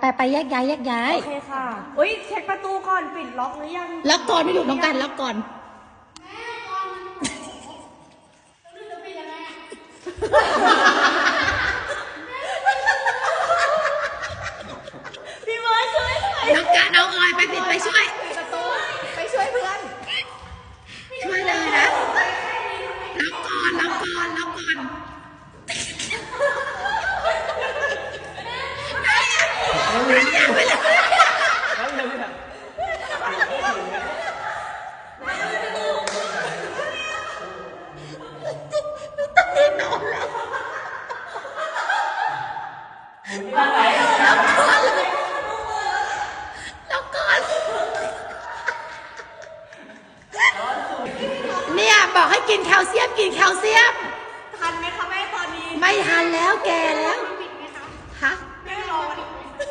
ไปไปแยกย้ายแยกย้าย โอเคค่ะอุ้ยเช็คประตูก่อนปิดล็อกหรือยังล็อกก่อนไม่ถูกน้องกันล็อกก่อน พี่เบิร์ดช่วยหน่อยน้องกันน้องออยไปปิดไปช่วย ปิดประตูไปช่วยเพื่อน ช่วยเลยนะล็อกก่อนล็อกก่อนล็อกก่อน ล็อกก่อนเนี่ยบอกให้กินแคลเซียมกินแคลเซียม ทันไหมคะแม่ตอนนี้ ไม่ทันแล้วแกแล้ว ปิดไหมคะ ฮะ แม่รอวัน